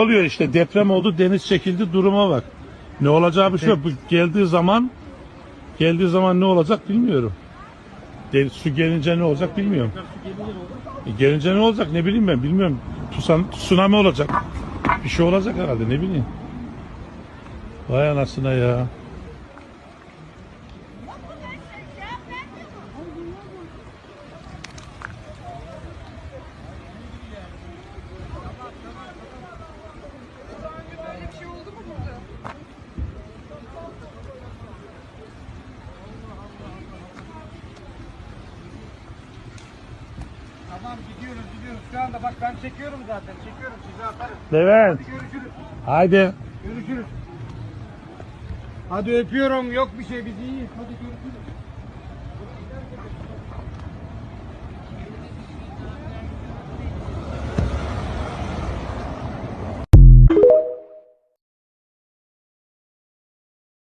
oluyor işte deprem oldu deniz çekildi duruma bak. Ne olacağı bir şey yok. Bu geldiği zaman geldiği zaman ne olacak bilmiyorum. Deniz, su gelince ne olacak bilmiyorum. E, gelince ne olacak ne bileyim ben bilmiyorum. Tusan, tsunami olacak. Bir şey olacak herhalde ne bileyim. Vay anasına ya. Tamam gidiyoruz gidiyoruz. Şu anda bak ben çekiyorum zaten. Çekiyorum size atarım. Levent Hadi görüşürüz. haydi. Görüşürüz. Hadi öpüyorum. Yok bir şey biz iyiyiz. Hadi görüşürüz.